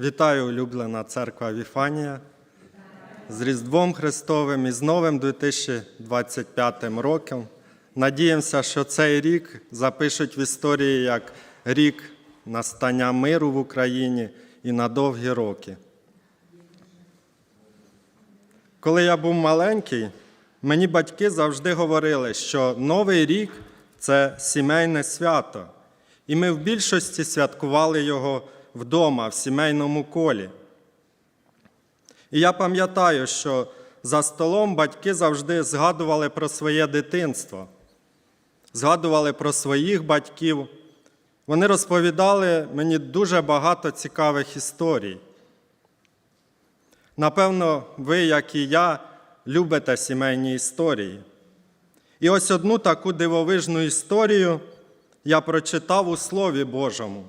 Вітаю, улюблена церква Віфанія з Різдвом Христовим і з новим 2025 роком. Надіємося, що цей рік запишуть в історії як рік настання миру в Україні і на довгі роки. Коли я був маленький, мені батьки завжди говорили, що Новий рік це сімейне свято, і ми в більшості святкували його вдома, в сімейному колі. І я пам'ятаю, що за столом батьки завжди згадували про своє дитинство, згадували про своїх батьків. Вони розповідали мені дуже багато цікавих історій. Напевно, ви, як і я, любите сімейні історії. І ось одну таку дивовижну історію я прочитав у Слові Божому.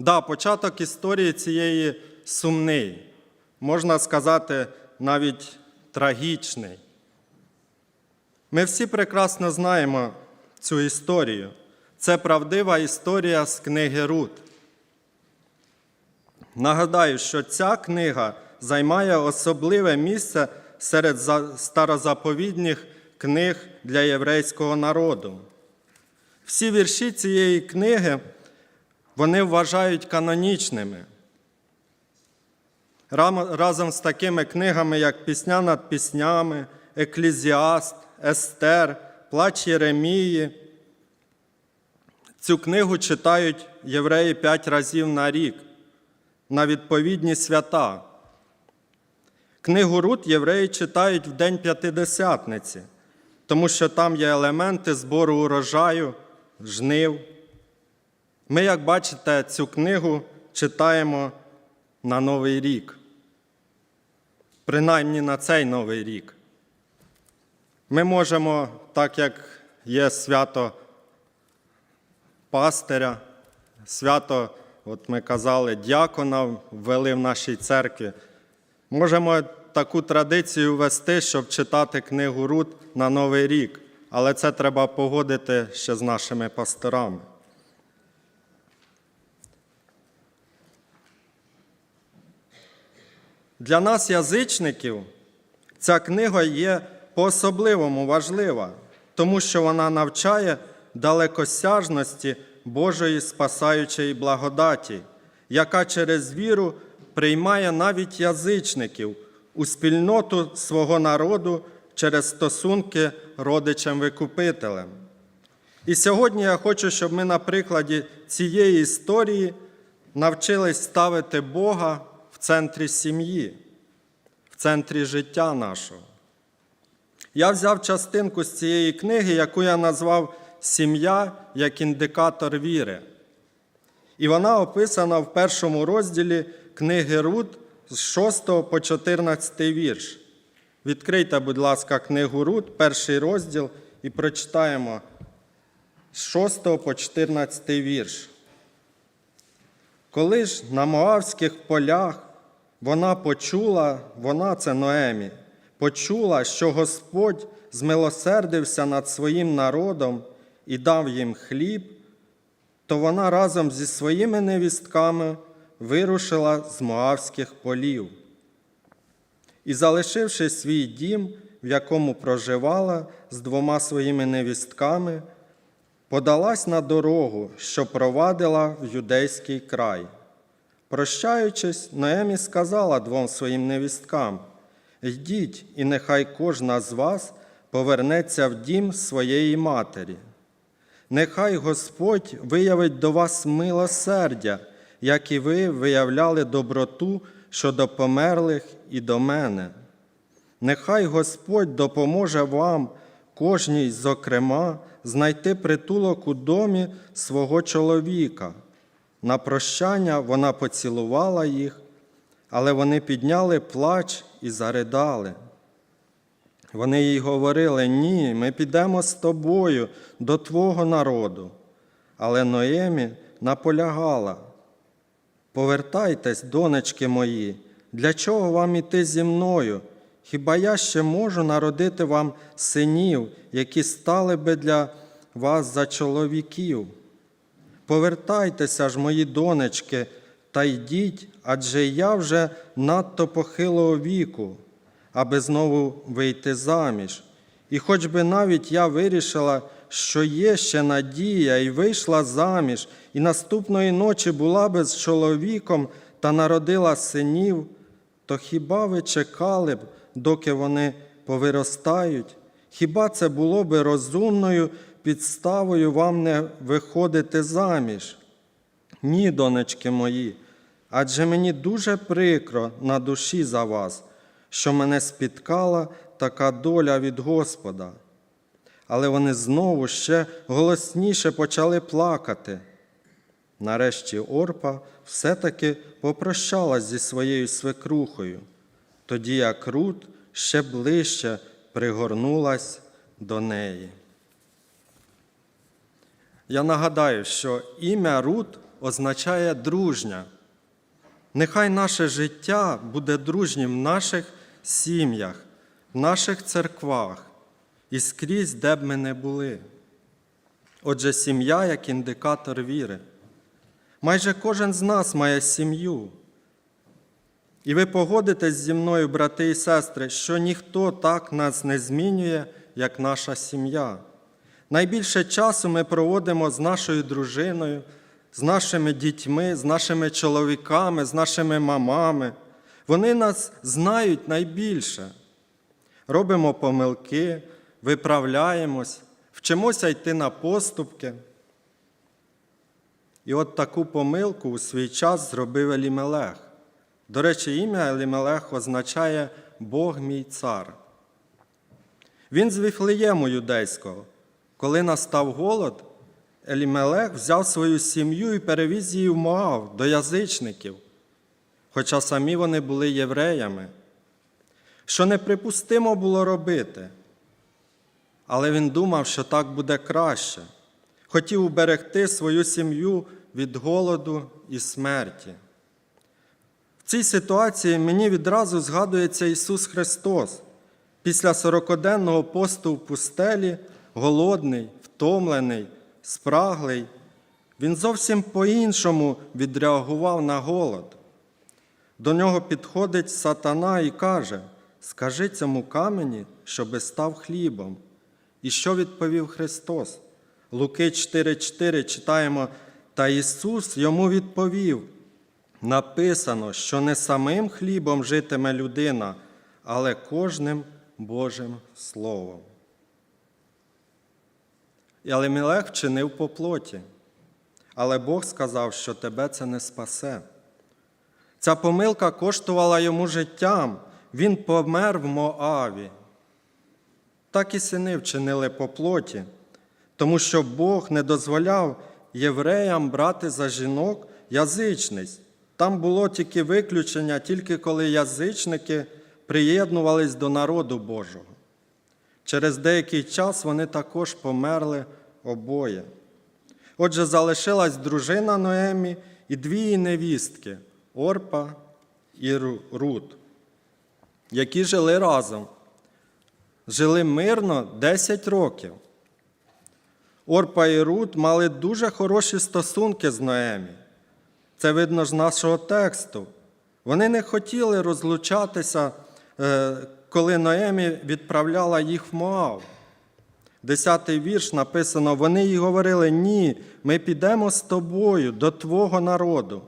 Да, початок історії цієї сумний, можна сказати, навіть трагічний. Ми всі прекрасно знаємо цю історію. Це правдива історія з книги Рут. Нагадаю, що ця книга займає особливе місце серед старозаповідних книг для єврейського народу. Всі вірші цієї книги вони вважають канонічними. Разом з такими книгами, як Пісня над піснями, Еклізіаст, Естер, Плач Єремії. Цю книгу читають євреї п'ять разів на рік на відповідні свята. Книгу Рут євреї читають в День П'ятидесятниці, тому що там є елементи збору урожаю, жнив. Ми, як бачите, цю книгу читаємо на Новий рік, принаймні на цей Новий рік. Ми можемо, так як є свято пастиря, свято, от ми казали, дякона ввели в нашій церкві, можемо таку традицію ввести, щоб читати книгу Рут на Новий рік, але це треба погодити ще з нашими пасторами. Для нас, язичників, ця книга є по-особливому важлива, тому що вона навчає далекосяжності Божої спасаючої благодаті, яка через віру приймає навіть язичників у спільноту свого народу через стосунки родичем-викупителем. І сьогодні я хочу, щоб ми на прикладі цієї історії навчились ставити Бога центрі сім'ї, в центрі життя нашого. Я взяв частинку з цієї книги, яку я назвав Сім'я як індикатор віри. І вона описана в першому розділі книги Рут з 6 по 14 вірш. Відкрийте, будь ласка, книгу Рут, перший розділ, і прочитаємо з 6 по 14 вірш. Коли ж на Моавських полях вона почула, вона це Ноемі, почула, що Господь змилосердився над своїм народом і дав їм хліб, то вона разом зі своїми невістками вирушила з Моавських полів. І, залишивши свій дім, в якому проживала з двома своїми невістками, подалась на дорогу, що провадила в юдейський край. Прощаючись, Ноемі сказала двом своїм невісткам: Йдіть, і нехай кожна з вас повернеться в дім своєї матері. Нехай Господь виявить до вас милосердя, як і ви виявляли доброту щодо померлих і до мене. Нехай Господь допоможе вам, кожній, зокрема, знайти притулок у домі свого чоловіка. На прощання вона поцілувала їх, але вони підняли плач і заридали. Вони їй говорили: ні, ми підемо з тобою до Твого народу. Але Ноємі наполягала: Повертайтесь, донечки мої, для чого вам іти зі мною? Хіба я ще можу народити вам синів, які стали би для вас за чоловіків? Повертайтеся ж, мої донечки, та йдіть, адже я вже надто похилого віку, аби знову вийти заміж. І хоч би навіть я вирішила, що є ще надія, і вийшла заміж, і наступної ночі була би з чоловіком та народила синів, то хіба ви чекали б, доки вони повиростають? Хіба це було би розумною підставою вам не виходити заміж? Ні, донечки мої, адже мені дуже прикро на душі за вас, що мене спіткала така доля від Господа. Але вони знову ще голосніше почали плакати. Нарешті Орпа все-таки попрощалась зі своєю свекрухою, тоді як Рут ще ближче пригорнулась до неї. Я нагадаю, що ім'я Рут означає дружня. Нехай наше життя буде дружнім в наших сім'ях, в наших церквах і скрізь, де б ми не були. Отже, сім'я як індикатор віри. Майже кожен з нас має сім'ю. І ви погодитесь зі мною, брати і сестри, що ніхто так нас не змінює, як наша сім'я. Найбільше часу ми проводимо з нашою дружиною, з нашими дітьми, з нашими чоловіками, з нашими мамами. Вони нас знають найбільше. Робимо помилки, виправляємось, вчимося йти на поступки. І от таку помилку у свій час зробив Елімелех. До речі, ім'я Елімелех означає Бог мій цар. Він з Віфлеєму юдейського. Коли настав голод, Елімелех взяв свою сім'ю і перевіз її в Моав до язичників, хоча самі вони були євреями, що неприпустимо було робити. Але він думав, що так буде краще, хотів уберегти свою сім'ю від голоду і смерті. В цій ситуації мені відразу згадується Ісус Христос. Після сорокоденного посту в пустелі, голодний, втомлений, спраглий, Він зовсім по-іншому відреагував на голод. До нього підходить сатана і каже: Скажи цьому камені, щоби став хлібом. І що відповів Христос? Луки 4,4 читаємо, та Ісус йому відповів: написано, що не самим хлібом житиме людина, але кожним Божим Словом. І Алемілех вчинив по плоті, але Бог сказав, що тебе це не спасе. Ця помилка коштувала йому життям, він помер в Моаві. Так і сини вчинили по плоті, тому що Бог не дозволяв євреям брати за жінок язичниць. Там було тільки виключення, тільки коли язичники приєднувались до народу Божого. Через деякий час вони також померли обоє. Отже, залишилась дружина Ноемі і дві її невістки Орпа і Рут, які жили разом. Жили мирно 10 років. Орпа і Рут мали дуже хороші стосунки з Ноемі. Це видно з нашого тексту. Вони не хотіли розлучатися, е, коли Ноемі відправляла їх в Моав. Десятий вірш написано: вони їй говорили: ні, ми підемо з тобою до твого народу.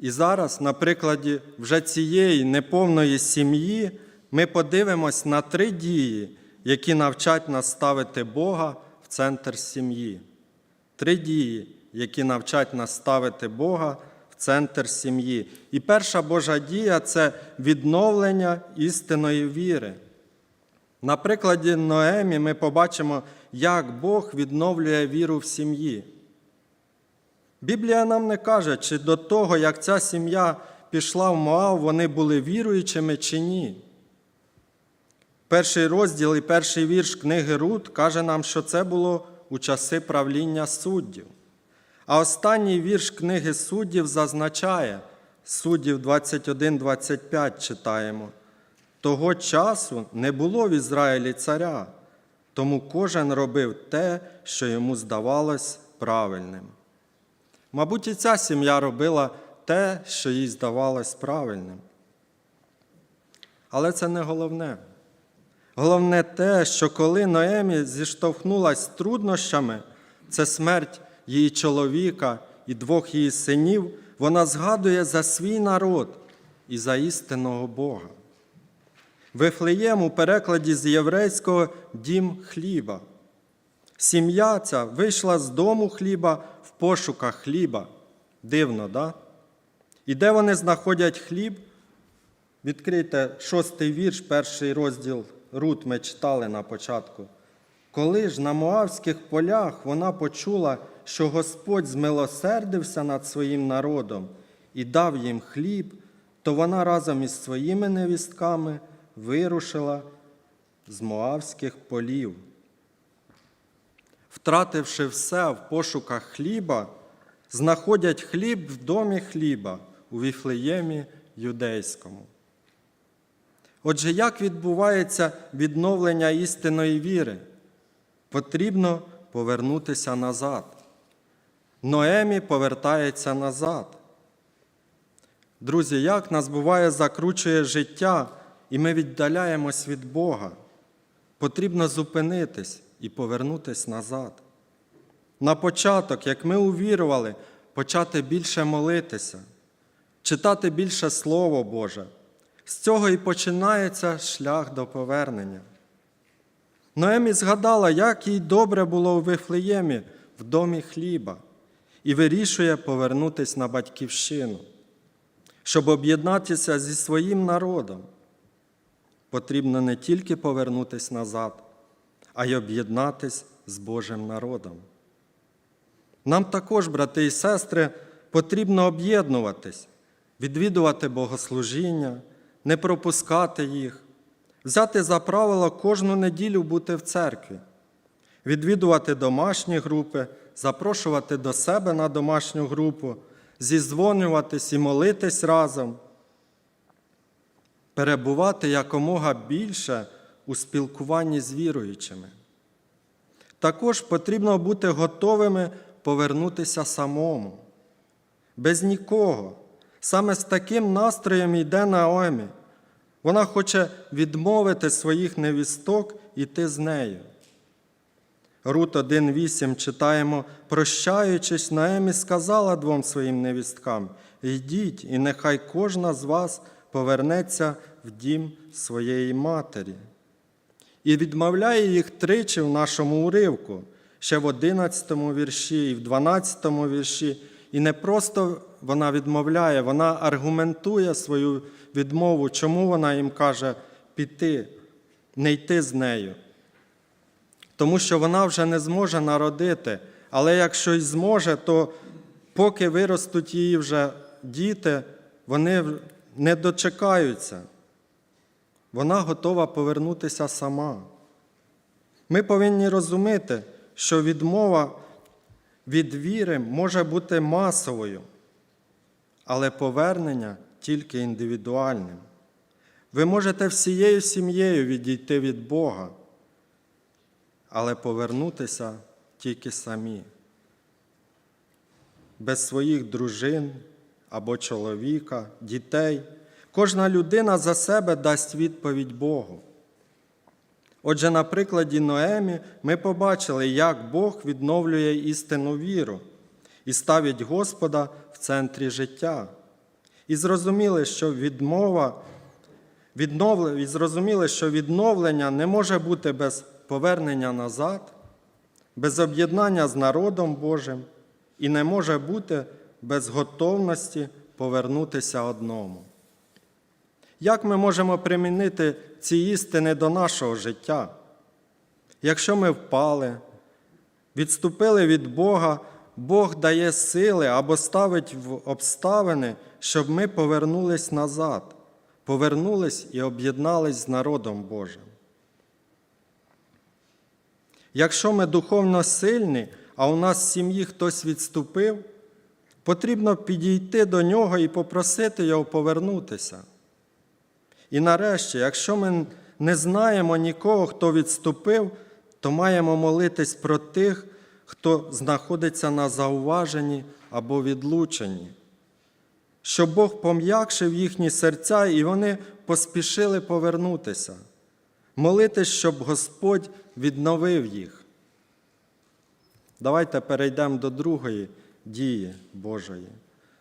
І зараз, на прикладі вже цієї неповної сім'ї, ми подивимось на три дії, які навчать нас ставити Бога в центр сім'ї. Три дії, які навчать нас ставити Бога центр сім'ї. І перша Божа дія це відновлення істинної віри. На прикладі Ноемі ми побачимо, як Бог відновлює віру в сім'ї. Біблія нам не каже, чи до того, як ця сім'я пішла в Моав, вони були віруючими чи ні. Перший розділ і перший вірш книги Рут каже нам, що це було у часи правління суддів. А останній вірш книги суддів зазначає, суддів 21-25 читаємо. Того часу не було в Ізраїлі царя, тому кожен робив те, що йому здавалось правильним. Мабуть, і ця сім'я робила те, що їй здавалось правильним. Але це не головне. Головне те, що коли Ноемі зіштовхнулася з труднощами, це смерть її чоловіка і двох її синів, вона згадує за свій народ і за істинного Бога. Вифлеєм у перекладі з єврейського дім хліба. Сім'я ця вийшла з дому хліба в пошуках хліба. Дивно, да? І де вони знаходять хліб? Відкрийте шостий вірш, перший розділ Рут ми читали на початку. Коли ж на Моавських полях вона почула, що Господь змилосердився над своїм народом і дав їм хліб, то вона разом із своїми невістками вирушила з Моавських полів. Втративши все в пошуках хліба, знаходять хліб в домі хліба у Віфлеємі юдейському. Отже, як відбувається відновлення істинної віри? Потрібно повернутися назад. Ноемі повертається назад. Друзі, як нас буває, закручує життя, і ми віддаляємось від Бога. Потрібно зупинитись і повернутись назад. На початок, як ми увірували, почати більше молитися, читати більше Слово Боже. З цього і починається шлях до повернення. Ноемі згадала, як їй добре було у Вифлеємі в домі хліба, і вирішує повернутися на батьківщину, щоб об'єднатися зі своїм народом. Потрібно не тільки повернутися назад, а й об'єднатися з Божим народом. Нам також, брати і сестри, потрібно об'єднуватись, відвідувати богослужіння, не пропускати їх, взяти за правило кожну неділю бути в церкві, відвідувати домашні групи, запрошувати до себе на домашню групу, зізвонюватись і молитись разом, перебувати якомога більше у спілкуванні з віруючими. Також потрібно бути готовими повернутися самому, без нікого. Саме з таким настроєм йде Наомі. Вона хоче відмовити своїх невісток і йти з нею. Рут 1.8 читаємо, прощаючись, Наемі сказала двом своїм невісткам: Йдіть, і нехай кожна з вас повернеться в дім своєї матері. І відмовляє їх тричі в нашому уривку, ще в 11 вірші і в 12 вірші. І не просто вона відмовляє, вона аргументує свою відмову, чому вона їм каже піти, не йти з нею. Тому що вона вже не зможе народити, але якщо й зможе, то поки виростуть її вже діти, вони не дочекаються. Вона готова повернутися сама. Ми повинні розуміти, що відмова від віри може бути масовою, але повернення тільки індивідуальним. Ви можете всією сім'єю відійти від Бога, але повернутися тільки самі, без своїх дружин або чоловіка, дітей. Кожна людина за себе дасть відповідь Богу. Отже, на прикладі Ноемі ми побачили, як Бог відновлює істинну віру і ставить Господа в центрі життя. І зрозуміли, що відмова, відновлення, і зрозуміли, що відновлення не може бути без повернення назад, без об'єднання з народом Божим і не може бути без готовності повернутися одному. Як ми можемо примінити ці істини до нашого життя? Якщо ми впали, відступили від Бога, Бог дає сили або ставить в обставини, щоб ми повернулись назад, повернулись і об'єднались з народом Божим. Якщо ми духовно сильні, а у нас в сім'ї хтось відступив, потрібно підійти до нього і попросити його повернутися. І нарешті, якщо ми не знаємо нікого, хто відступив, то маємо молитись про тих, хто знаходиться на зауваженні або відлученні, щоб Бог пом'якшив їхні серця і вони поспішили повернутися, молитись, щоб Господь відновив їх. Давайте перейдемо до другої дії Божої.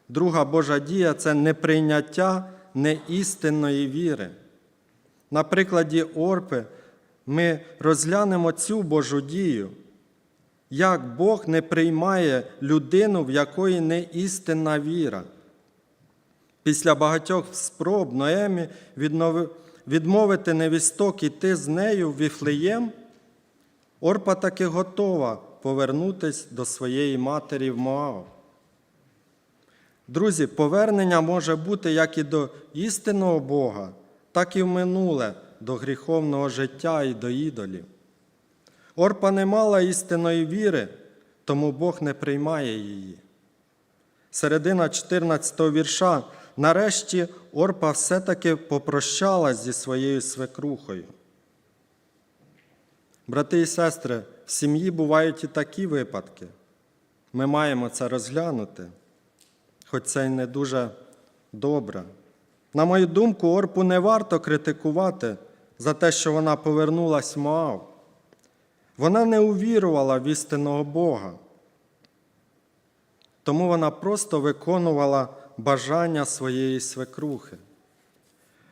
Друга Божа дія це неприйняття неістинної віри. На прикладі Орпи ми розглянемо цю Божу дію, як Бог не приймає людину, в якої не істинна віра. Після багатьох спроб Ноемі відмовити невісток іти з нею в Віфлеєм, Орпа таки готова повернутися до своєї матері в Моав. Друзі, повернення може бути як і до істинного Бога, так і в минуле, до гріховного життя і до ідолів. Орпа не мала істинної віри, тому Бог не приймає її. Середина 14 вірша. Нарешті Орпа все-таки попрощалась зі своєю свекрухою. Брати і сестри, в сім'ї бувають і такі випадки. Ми маємо це розглянути, хоч це й не дуже добре. На мою думку, Орпу не варто критикувати за те, що вона повернулась в Моав. Вона не увірувала в істинного Бога. Тому вона просто виконувала бажання своєї свекрухи.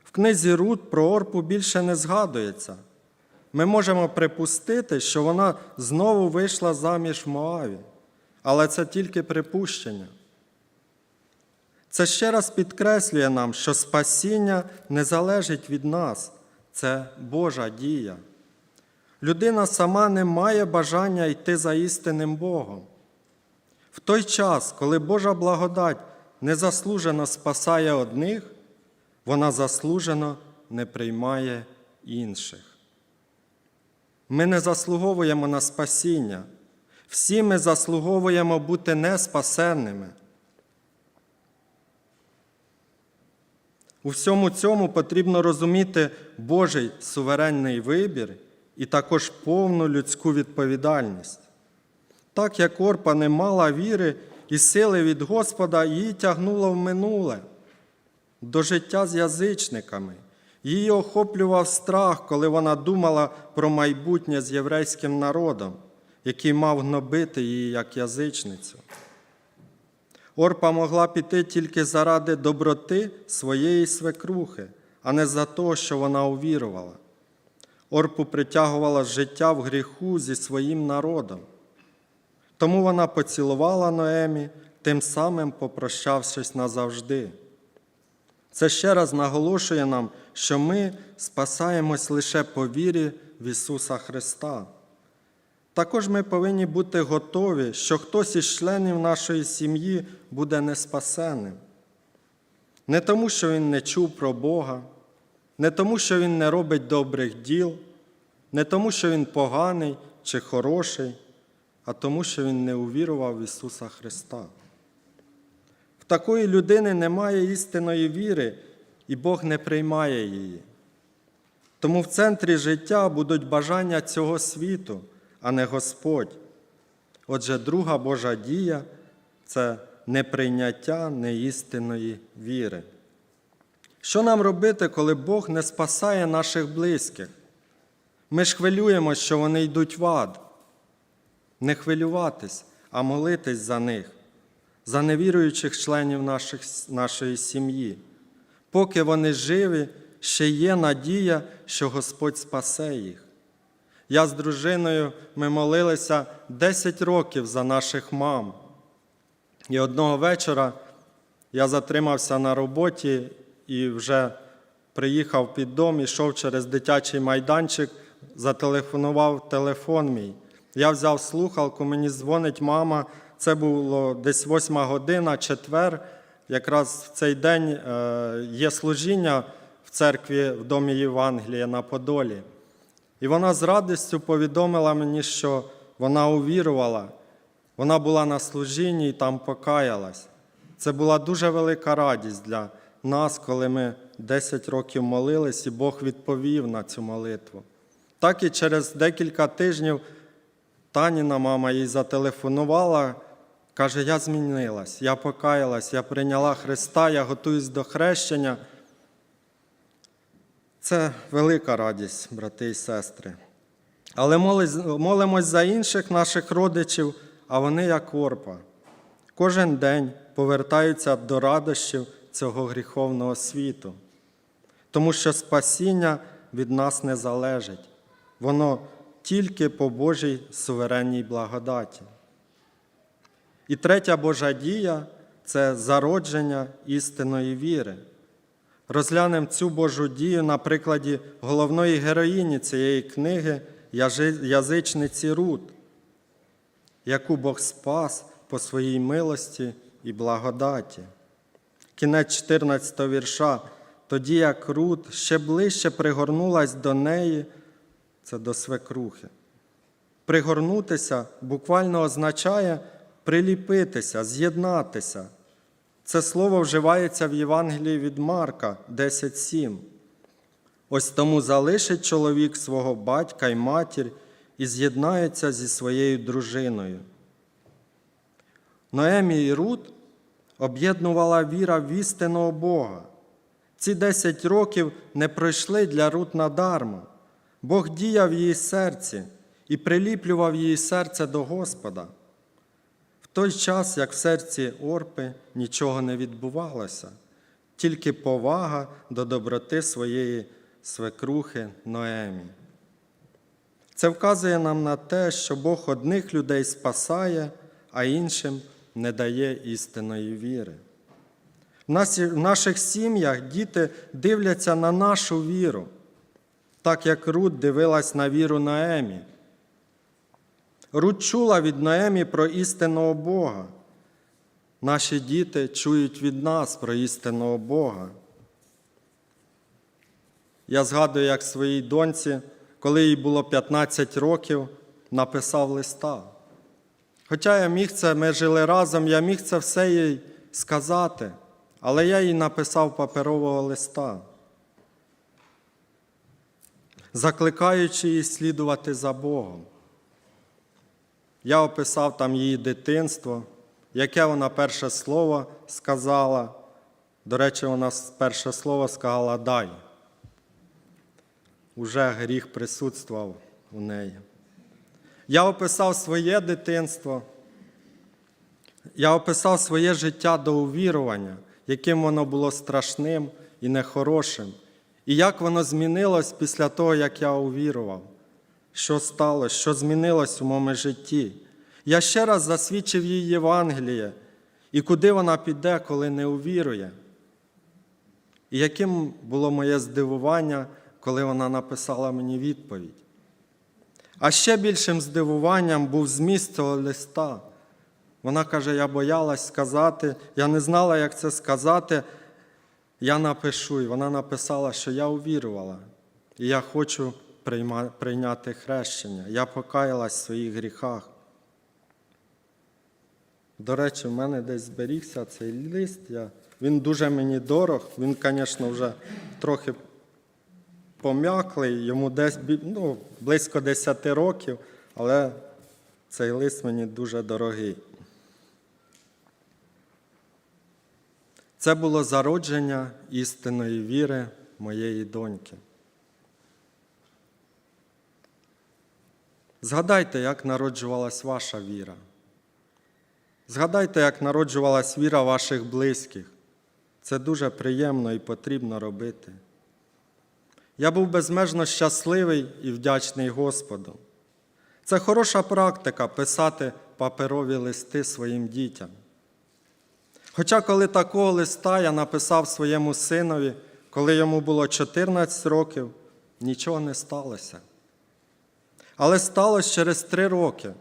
В книзі Рут про Орпу більше не згадується. Ми можемо припустити, що вона знову вийшла заміж в Моаві, але це тільки припущення. Це ще раз підкреслює нам, що спасіння не залежить від нас, це Божа дія. Людина сама не має бажання йти за істинним Богом. В той час, коли Божа благодать незаслужено спасає одних, вона заслужено не приймає інших. Ми не заслуговуємо на спасіння. Всі ми заслуговуємо бути неспасенними. У всьому цьому потрібно розуміти Божий суверенний вибір і також повну людську відповідальність. Так як Орпа не мала віри і сили від Господа, її тягнуло в минуле, до життя з язичниками. Її охоплював страх, коли вона думала про майбутнє з єврейським народом, який мав гнобити її як язичницю. Орпа могла піти тільки заради доброти своєї свекрухи, а не за те, що вона увірувала. Орпу притягувала життя в гріху зі своїм народом. Тому вона поцілувала Ноемі, тим самим попрощавшись назавжди. Це ще раз наголошує нам, що ми спасаємось лише по вірі в Ісуса Христа. Також ми повинні бути готові, що хтось із членів нашої сім'ї буде неспасенним. Не тому, що він не чув про Бога, не тому, що він не робить добрих діл, не тому, що він поганий чи хороший, а тому, що він не увірував в Ісуса Христа. В такої людини немає істинної віри, і Бог не приймає її. Тому в центрі життя будуть бажання цього світу, а не Господь. Отже, друга Божа дія це неприйняття неістинної віри. Що нам робити, коли Бог не спасає наших близьких? Ми ж хвилюємо, що вони йдуть в ад. Не хвилюватись, а молитись за них, за невіруючих членів наших, нашої сім'ї. Поки вони живі, ще є надія, що Господь спасе їх. Я з дружиною ми молилися 10 років за наших мам. І одного вечора я затримався на роботі і вже приїхав під дом, ішов через дитячий майданчик, зателефонував телефон мій. Я взяв слухалку, мені дзвонить мама. Це було десь восьма година, четвер. Якраз в цей день е, є служіння в церкві в домі Євангелія на Подолі. І вона з радістю повідомила мені, що вона увірувала, вона була на служінні і там покаялась. Це була дуже велика радість для нас, коли ми 10 років молились, і Бог відповів на цю молитву. Так і через декілька тижнів Таніна мама їй зателефонувала, каже: Я змінилась, я покаялась, я прийняла Христа, я готуюсь до хрещення. Це велика радість, брати і сестри. Але молимось за інших наших родичів, а вони як орпа. Кожен день повертаються до радощів цього гріховного світу, тому що спасіння від нас не залежить. Воно тільки по Божій суверенній благодаті. І третя Божа дія це зародження істинної віри. Розглянемо цю Божу дію на прикладі головної героїні цієї книги язичниці Рут, яку Бог спас по своїй милості і благодаті. Кінець 14 вірша. Тоді як Рут ще ближче пригорнулась до неї, це до свекрухи. Пригорнутися буквально означає приліпитися, з'єднатися. Це слово вживається в Євангелії від Марка 10.7. Ось тому залишить чоловік свого батька й матір і з'єднається зі своєю дружиною. Ноемі і Рут об'єднувала віра в істинного Бога. Ці 10 років не пройшли для Рут надармо. Бог діяв її серці і приліплював її серце до Господа. Той час, як в серці Орпи нічого не відбувалося, тільки повага до доброти своєї свекрухи Ноемі. Це вказує нам на те, що Бог одних людей спасає, а іншим не дає істинної віри. В наших сім'ях діти дивляться на нашу віру, так як Рут дивилась на віру Наемі. Рут чула від Наемі про істинного Бога. Наші діти чують від нас про істинного Бога. Я згадую, як своїй доньці, коли їй було 15 років, написав листа. Хоча я міг це, ми жили разом, я міг це все їй сказати, але я їй написав паперового листа, закликаючи її слідувати за Богом. Я описав там її дитинство, яке вона перше слово сказала. До речі, вона перше слово сказала дай. Уже гріх присутствував у неї. Я описав своє дитинство, я описав своє життя до увірування, яким воно було страшним і нехорошим, і як воно змінилось після того, як я увірував, що сталося, що змінилось у моєму житті. Я ще раз засвідчив їй Євангеліє і куди вона піде, коли не увірує. І яким було моє здивування, коли вона написала мені відповідь. А ще більшим здивуванням був зміст цього листа. Вона каже: я боялась сказати, я не знала, як це сказати. Я напишу. І вона написала, що я увірувала, і я хочу прийняти хрещення. Я покаялась в своїх гріхах. До речі, в мене десь зберігся цей лист. Я... Він дуже мені дорог. Він, звісно, вже трохи пом'яклий, йому десь ну, близько 10 років, але цей лист мені дуже дорогий. Це було зародження істинної віри моєї доньки. Згадайте, як народжувалась ваша віра. Згадайте, як народжувалась віра ваших близьких. Це дуже приємно і потрібно робити. Я був безмежно щасливий і вдячний Господу. Це хороша практика писати паперові листи своїм дітям. Хоча, коли такого листа я написав своєму синові, коли йому було 14 років, нічого не сталося. Але сталося через три роки.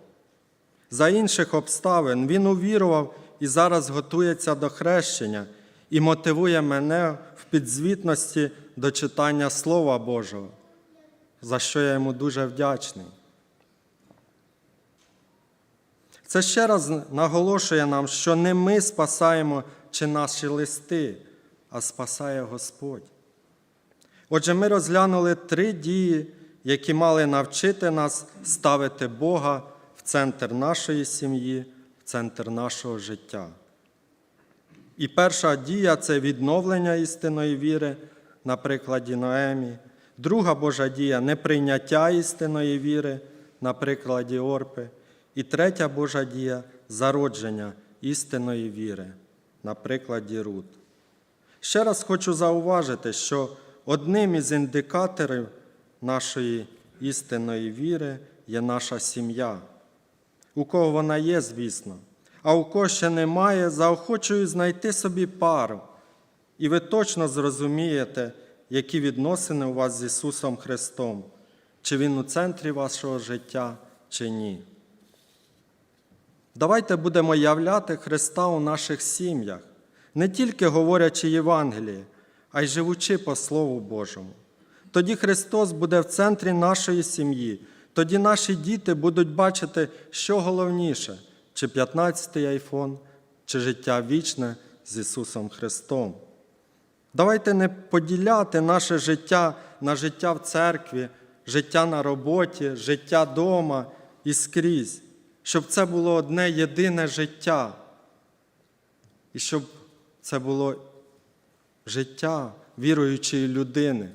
За інших обставин він увірував і зараз готується до хрещення і мотивує мене в підзвітності до читання Слова Божого, за що я йому дуже вдячний. Це ще раз наголошує нам, що не ми спасаємо чи наші листи, а спасає Господь. Отже, ми розглянули три дії, які мали навчити нас ставити Бога в центр нашої сім'ї, в центр нашого життя. І перша дія це відновлення істинної віри на прикладі Ноемі. Друга Божа дія неприйняття істинної віри на прикладі Орпи. І третя Божа дія зародження істинної віри на прикладі Рут. Ще раз хочу зауважити, що одним із індикаторів нашої істинної віри є наша сім'я. У кого вона є, звісно, а у кого ще немає, заохочую знайти собі пару. І ви точно зрозумієте, які відносини у вас з Ісусом Христом, чи Він у центрі вашого життя, чи ні. Давайте будемо являти Христа у наших сім'ях, не тільки говорячи Євангеліє, а й живучи по Слову Божому. Тоді Христос буде в центрі нашої сім'ї, тоді наші діти будуть бачити, що головніше, чи 15-й айфон, чи життя вічне з Ісусом Христом. Давайте не поділяти наше життя на життя в церкві, життя на роботі, життя вдома і скрізь, щоб це було одне єдине життя. І щоб це було життя віруючої людини.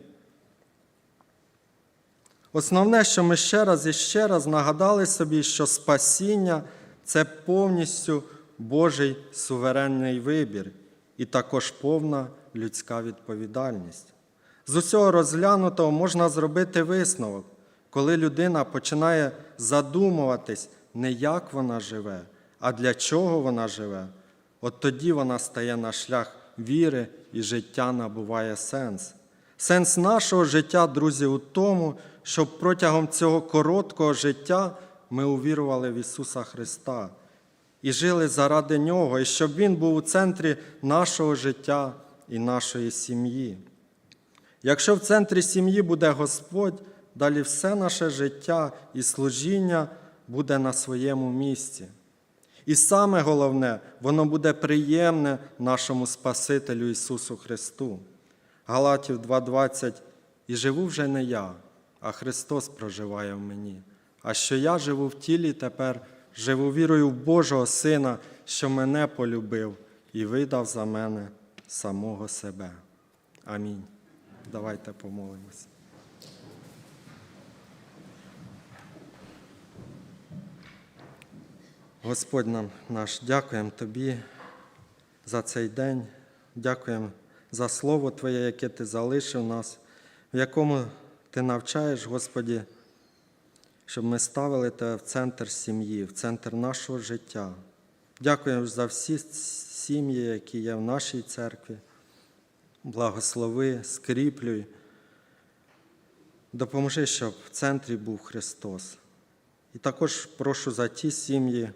Основне, що ми ще раз і ще раз нагадали собі, що спасіння це повністю Божий суверенний вибір і також повна людська відповідальність. З усього розглянутого можна зробити висновок, коли людина починає задумуватись не як вона живе, а для чого вона живе. От тоді вона стає на шлях віри і життя набуває сенс. Сенс нашого життя, друзі, у тому, щоб протягом цього короткого життя ми увірували в Ісуса Христа і жили заради Нього, і щоб Він був у центрі нашого життя і нашої сім'ї. Якщо в центрі сім'ї буде Господь, далі все наше життя і служіння буде на своєму місці. І саме головне, воно буде приємне нашому Спасителю Ісусу Христу. Галатів 2:20 І живу вже не я, а Христос проживає в мені. А що я живу в тілі тепер, живу вірою в Божого Сина, що мене полюбив і видав за мене самого себе. Амінь. Давайте помолимось. Господь нам наш, дякуємо Тобі за цей день, дякуємо за Слово Твоє, яке Ти залишив нас, в якому Ти навчаєш, Господі, щоб ми ставили Тебе в центр сім'ї, в центр нашого життя. Дякуємо за всі сім'ї, які є в нашій церкві. Благослови, скріплюй. Допоможи, щоб в центрі був Христос. І також прошу за ті сім'ї,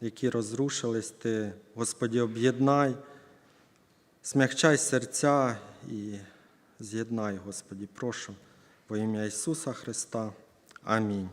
які розрушились, ти, Господі, об'єднай, смягчай серця і з'єднай, Господі, прошу, во ім'я Ісуса Христа. Амінь.